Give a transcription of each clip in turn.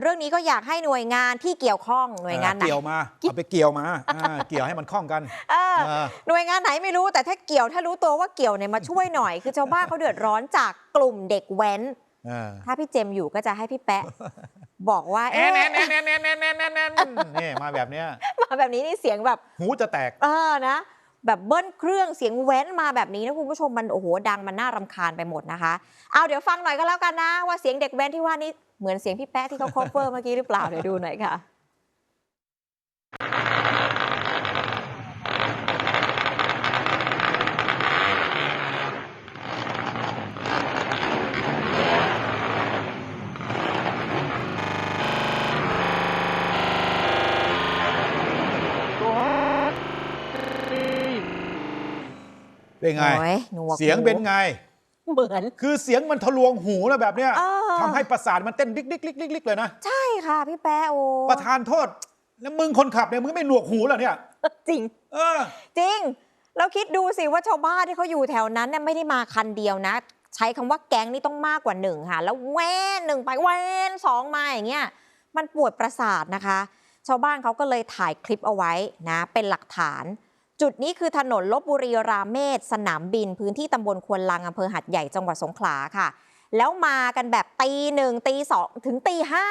เรื่องนี้ก็อยากให้หน่วยงานที่เกี่ยวข้องหน่วยงานไหนเกี่ยวมาเอาไปเกี่ยวมาอ่าเกี่ยวให้มันคล่องกันเออเออหน่วยงานไหนไม่รู้แต่ถ้าเกี่ยวถ้ารู้ตัวว่าเกี่ยวเนี่ยมาช่วยหน่อย คือชาวบ้านเขาเดือดร้อนจากกลุ่มเด็กแว้นเออถ้าพี่เจมส์อยู่ก็จะให้พี่แปะ บอกว่าแอนแอเอ๊ะนแอนแอนแอนแอนแอนแอนแอนนี่มาแบบเนี้ยมาแบบนี้นี่เสียงแบบหูจะแตก เออนะ แบบเบิ้ลเครื่องเสียงแว้นมาแบบนี้นะคุณผู้ชมมันโอ้โหดังมันน่ารำคาญไปหมดนะคะ เอาเดี๋ยวฟังหน่อยก็แล้วกันนะ ว่าเสียงเด็กแว้นที่ว่านี่เหมือนเสียงพี่แป๊ะที่เขา c o เ e อร์เมื่อกี้หรือเปล่าเดี๋ยวดูหน่อยค่ะ เป็นไง โอ้ยหนวกเสียงเป็นไง เหมือน คือเสียงมันทะลวงหูแล้วแบบเนี้ยเออ ทำให้ประสาทมันเต้นดิ๊กดิ๊กดิ๊กดิ๊กดิ๊กเลยนะ ใช่ค่ะพี่แป๊ะโอ้ประธานโทษ แล้วมึงคนขับเนี่ยมึงไม่หนวกหูเหรอเนี่ย จริง เออ จริง แล้วคิดดูสิว่าชาวบ้านที่เขาอยู่แถวนั้นเนี่ยไม่ได้มาคันเดียวนะ ใช้คำว่าแก๊งนี่ต้องมากกว่าหนึ่งค่ะ แล้วแว่นหนึ่งไปแว่นสองมาอย่างเงี้ยมันปวดประสาทนะคะ ชาวบ้านเขาก็เลยถ่ายคลิปเอาไว้นะ เป็นหลักฐาน จุดนี้คือถนนลบบุรีราเมศสนามบิน พื้นที่ตำบลควนลังอำเภอหัดใหญ่จังหวัดสงขลาค่ะ แล้วมากันแบบตีหนึ่งตีสองถึงตีห้า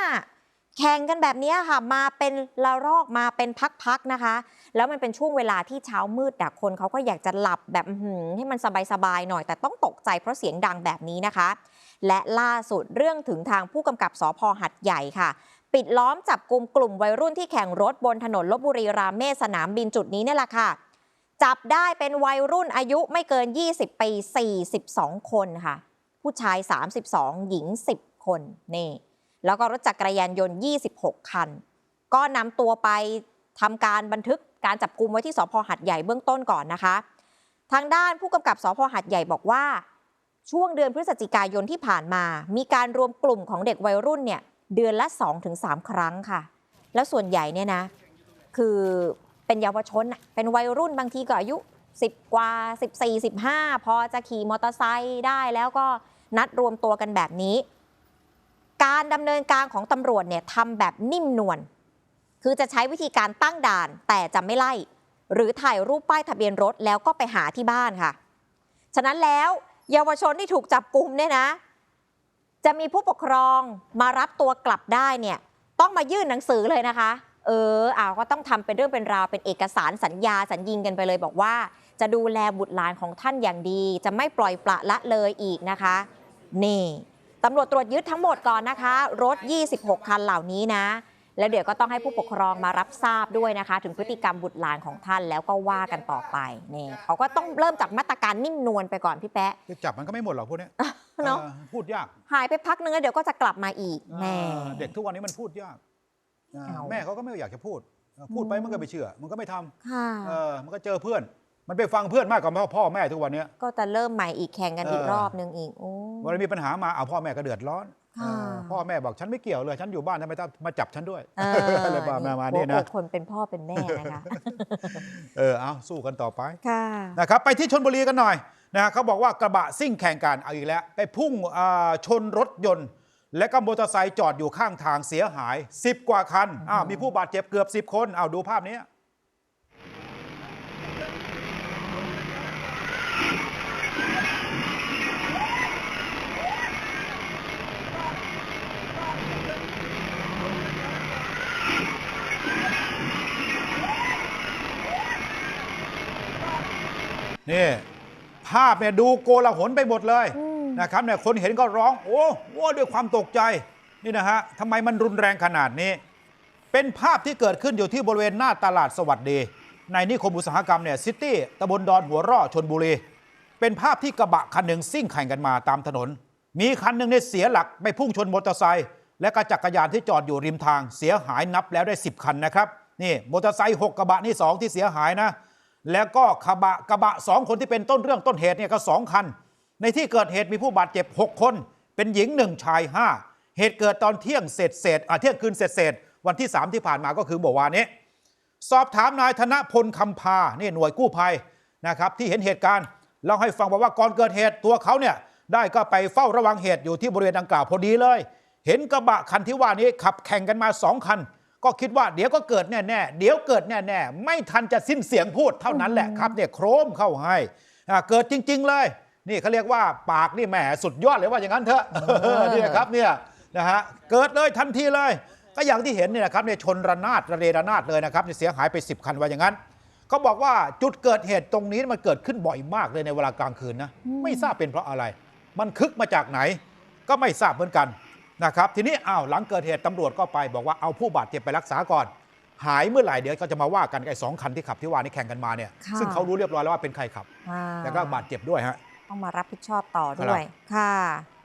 แข่งกันแบบนี้ค่ะ มาเป็นละรอกมาเป็นพักๆนะคะ แล้วมันเป็นช่วงเวลาที่เช้ามืดอะคนเขาก็อยากจะหลับแบบให้มันสบายๆหน่อย แต่ต้องตกใจเพราะเสียงดังแบบนี้นะคะ และล่าสุดเรื่องถึงทางผู้กำกับสพหัดใหญ่ค่ะ ปิดล้อมจับกลุ่มกลุ่มวัยรุ่นที่แข่งรถบนถนนลบบุรีรามเมศสนามบินจุดนี้นี่แหละค่ะ จับได้เป็นวัยรุ่นอายุไม่เกิน 20 ปี 42 คนค่ะ ผู้ชาย 32 หญิง 10 คนนี่แล้วก็รถจักรยานยนต์ 26 คัน ก็นำตัวไปทำการบันทึกการจับกลุมไว้ที่สพหัดใหญ่เบื้องต้นก่อนนะคะ ทางด้านผู้กำกับสพหัดใหญ่บอกว่า ช่วงเดือนพฤศจิกายนที่ผ่านมา มีการรวมกลุ่มของเด็กวัยรุ่นเนี่ยเดือนละ 2-3 ครั้งค่ะ แล้วส่วนใหญ่เนี่ยนะ คือ เป็นเยาวชนน่ะเป็นวัยรุ่นบางทีก็อายุ 10 กว่า 14 15 พอจะขี่มอเตอร์ไซค์ได้แล้วก็นัดรวมตัวกันแบบนี้ การดำเนินการของตำรวจเนี่ยทำแบบนิ่มนวลคือจะใช้วิธีการตั้งด่านแต่จะไม่ไล่ หรือถ่ายรูปป้ายทะเบียนรถแล้วก็ไปหาที่บ้านค่ะ ฉะนั้นแล้วเยาวชนที่ถูกจับกลุ่มเนี่ยนะ จะมีผู้ปกครองมารับตัวกลับได้เนี่ยต้องมายื่นหนังสือเลยนะคะ เอออ่าก็ต้องทำเป็นเรื่องเป็นราวเป็นเอกสารสัญญาสัญญิงกันไปเลย บอกว่า จะดูแลบุตรหลานของท่านอย่างดี จะไม่ปล่อยปละละเลยอีกนะคะ นี่ตำรวจตรวจยึดทั้งหมดก่อนนะคะ รถ 26 คันเหล่านี้นะ แล้วเดี๋ยวก็ต้องให้ผู้ปกครองมารับทราบด้วยนะคะ ถึงพฤติกรรมบุตรหลานของท่านแล้วก็ว่ากันต่อไปนี่เขาก็ต้องเริ่มจากมาตรการนิ่มนวลไปก่อนพี่แป๊ะจะจับมันก็ไม่หมดหรอกพวกเนี้ยเนาะออพูดยาก หายไปพักนึงแล้วเดี๋ยวก็จะกลับมาอีกแน่เออเด็กทุกวันนี้มันพูดยากเออเอา แม่เขาก็ไม่อยากจะพูดเออพูดไปมันก็ไม่เชื่อ มันก็ไม่ทำค่ะเออมันก็เจอเพื่อน มันไปฟังเพื่อนมากกว่าพ่อพ่อแม่ทุกวันเนี้ย ก็จะเริ่มใหม่อีกแข่งกันอีกเออ รอบนึงอีกโอ้ เวันมีปัญหามาเอาพ่อแม่ก็เดือดร้อนค่ะ เออพ่อแม่บอกฉันไม่เกี่ยวเลย ฉันอยู่บ้านทำไมต้องมาจับฉันด้วยเอออะไรประมาณนี้หัวนะ อกคนเป็นพ่อเป็นแม่นะคะ เออเอาสู้กันต่อไป ค่ะ นะครับไปที่ชนบุรีกันหน่อยนะเขาบอกว่ากระบะซิ่งแข่งกันเอาอีกแล้ว ไปพุ่งอ่าชนรถยนต์ และก็มอเตอร์ไซค์จอดอยู่ข้างทางเสียหาย 10 กว่าคันอ้าวมีผู้บาดเจ็บเกือบ 10 คนเอาดูภาพนี้นี่ภาพเนี่ยดูโกลาหลไปหมดเลย นะครับเนี่ยคนเห็นก็ร้องโอ้โหด้วยความตกใจนี่นะฮะทำไมมันรุนแรงขนาดนี้ เป็นภาพที่เกิดขึ้นอยู่ที่บริเวณหน้าตลาดสวัสดี ในนิคมอุตสาหกรรมเนี่ยซิตี้ตำบลดอนหัวร่อชนบุรี เป็นภาพที่กระบะคันหนึ่งซิ่งแข่งกันมาตามถนน มีคันหนึ่งเนี่ยเสียหลักไปพุ่งชนมอเตอร์ไซค์และก็จักรยานที่จอดอยู่ริมทางเสียหายนับแล้วได้ 10 คันนะครับนี่มอเตอร์ไซค์หกกระบะนี่สองที่เสียหายนะ แล้วก็กระบะกระบะสองคนที่เป็นต้นเรื่องต้นเหตุเนี่ยก็สองคัน ในที่เกิดเหตุมีผู้บาดเจ็บ 6 คน เป็นหญิง 1 ชาย 5 เหตุเกิดตอนเที่ยงเศษเศษอะเที่ยงคืนเศษเศษวันที่ 3 ที่ผ่านมาก็คือเมื่อวานนี้ สอบถามนายธนพลคำพานี่หน่วยกู้ภัยนะครับที่เห็นเหตุการณ์เล่าให้ฟังบอกว่าก่อนเกิดเหตุตัวเขาเนี่ยได้ก็ไปเฝ้าระวังเหตุอยู่ที่บริเวณดังกล่าวพอดีเลย เห็นกระบะคันที่ว่านี้ขับแข่งกันมาสองคัน ก็คิดว่าเดี๋ยวก็เกิดแน่ๆเดี๋ยวเกิดแน่ๆไม่ทันจะสิ้นเสียงพูดเท่านั้นแหละครับเนี่ยโครมเข้าให้เกิดจริง ๆ เลย นี่เขาเรียกว่าปากนี่แหมสุดยอดเลยว่าอย่างนั้นเถอะนี่นะครับเนี่ยนะฮะเกิดเลยทันทีเลย ก็อย่างที่เห็นเนี่ยนะครับเนี่ยชนระนาดระเรระนาดเลยนะครับเนี่ยเสียหายไป 10 คันว่าอย่างนั้นเขาบอกว่าจุดเกิดเหตุตรงนี้มันเกิดขึ้นบ่อยมากเลยในเวลากลางคืนนะไม่ทราบเป็นเพราะอะไร มันคึกมาจากไหน ก็ไม่ทราบเหมือนกันนะครับทีนี้อ้าวหลังเกิดเหตุตำรวจก็ไปบอกว่าเอาผู้บาดเจ็บไปรักษาก่อน หายเมื่อไหร่เดี๋ยวก็จะมาว่ากันกับไอ้สองคันที่ขับที่ว่านี่แข่งกันมาเนี่ยค่ะซึ่งเขารู้เรียบร้อยแล้วว่าเป็นใครขับอ่าแล้วก็บาดเจ็บด้วยฮะ ต้องมารับผิดชอบต่อครัด้วยบค่ะ